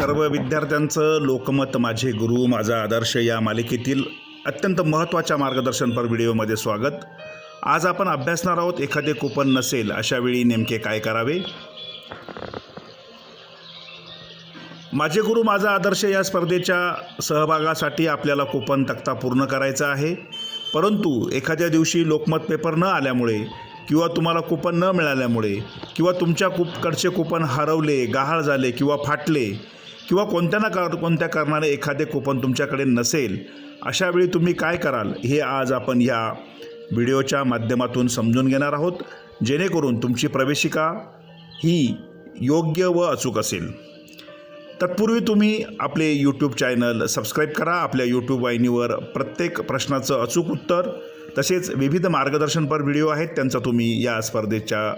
सर्व विद्यार्थ्यांचं लोकमत माझे गुरु माझा आदर्श या मालिकेतील अत्यंत महत्त्वाच्या मार्गदर्शनपर व्हिडिओमध्ये स्वागत. आज आपण अभ्यासणार आहोत एखादे कुपन नसेल अशा वेळी नेमके काय करावे? माझे गुरु माझा आदर्श या स्पर्धेच्या सहभागासाठी आपल्याला कुपन तक्ता पूर्ण करायचा आहे. परंतु एखाद्या दिवशी लोकमत पेपर न आल्यामुळे किंवा तुम्हाला कुपन न मिळाल्यामुळे किंवा तुमच्या कुपकडचे कुपन हरवले गहाळ झाले किंवा फाटले किंवा कोणत्या ना कार कोणत्या कारणाने एखादे कुपन तुमच्याकडे नसेल अशा वेळी तुम्ही काय कराल? हे आज आपण या व्हिडिओच्या माध्यमातून समजून घेणार आहोत. जेणेकरून तुमची प्रवेशिका ही योग्य व अचूक असेल. तत्पूर्वी तुम्ही आपले यूट्यूब चॅनल सबस्क्राईब करा. आपल्या यूट्यूब वाहिनीवर प्रत्येक प्रश्नाचं अचूक उत्तर तसेच विविध मार्गदर्शनपर व्हिडिओ आहेत. त्यांचा तुम्ही या स्पर्धेच्या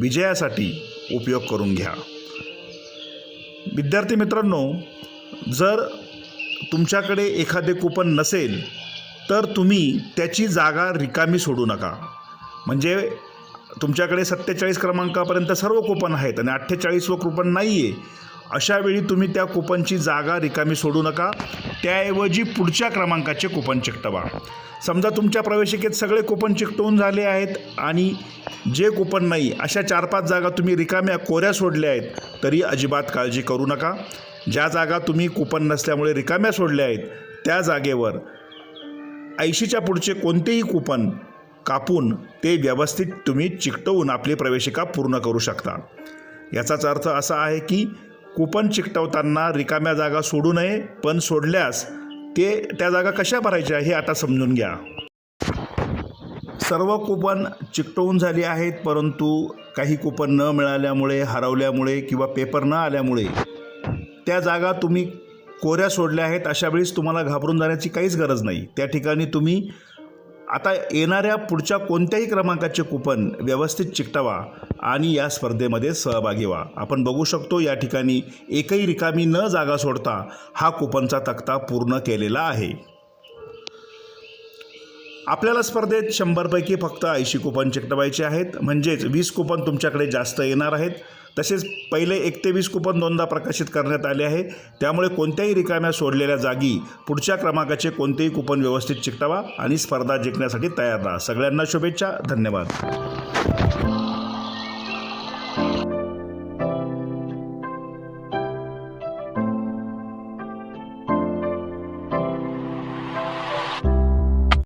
विजयासाठी उपयोग करून घ्या. विद्यार्थी मित्रांनो जर तुमच्याकडे एखादे कुपन नसेल तर तुम्ही त्याची जागा रिकामी सोडू नका. म्हणजे तुमच्याकडे सत्तेचाळीस क्रमांकापर्यंत सर्व कुपन आहेत आणि अठ्ठेचाळीस व कुपन नाही आहे अशावेळी तुम्ही त्या कुपनची जागा रिकामी सोडू नका. त्याऐवजी पुढच्या क्रमांकाचे कुपन चिकटवा. समजा तुमच्या प्रवेशिकेत सगळे कुपन चिकटवून झाले आहेत आणि जे कुपन नाही अशा चार पाच जागा तुम्ही रिकाम्या कोऱ्या सोडल्या आहेत तरी अजिबात काळजी करू नका. ज्या जागा तुम्ही कुपन नसल्यामुळे रिकाम्या सोडल्या आहेत त्या जागेवर ऐंशीच्या पुढचे कोणतेही कुपन कापून ते व्यवस्थित तुम्ही चिकटवून आपली प्रवेशिका पूर्ण करू शकता. याचाच अर्थ असा आहे की कुपन चिकटवताना रिकाम्या जागा सोडू नये पण सोडल्यास ते त्या जागा कशा भरायच्या हे आता समजून घ्या. सर्व कुपन चिकटवून झाली आहेत परंतु काही कुपन न मिळाल्यामुळे हरवल्यामुळे किंवा पेपर न आल्यामुळे त्या जागा तुम्ही कोऱ्या सोडल्या आहेत अशा वेळेस तुम्हाला घाबरून जाण्याची काहीच गरज नाही. त्या ठिकाणी तुम्ही आता येणाऱ्या पुढच्या कोणत्याही क्रमांकाचे कुपन व्यवस्थित चिकटवा आणि या स्पर्धेमध्ये सहभागी व्हा. आपण बघू शकतो या ठिकाणी एकही रिकामी न जागा सोडता हा कुपनचा तक्ता पूर्ण केलेला आहे. आपल्याला स्पर्धेत शंभरपैकी फक्त ऐंशी कुपन चिकटवायचे आहेत. म्हणजेच वीस कुपन तुमच्याकडे जास्त येणार आहेत. तसेच पहिले एक ते वीस कुपन दोनदा प्रकाशित करण्यात आले आहे. त्यामुळे कोणत्याही रिकाम्या सोडलेल्या जागी पुढच्या क्रमांकाचे कोणतेही कुपन व्यवस्थित चिकटवा आणि स्पर्धा जिंकण्यासाठी तयार राहा. सगळ्यांना शुभेच्छा. धन्यवाद.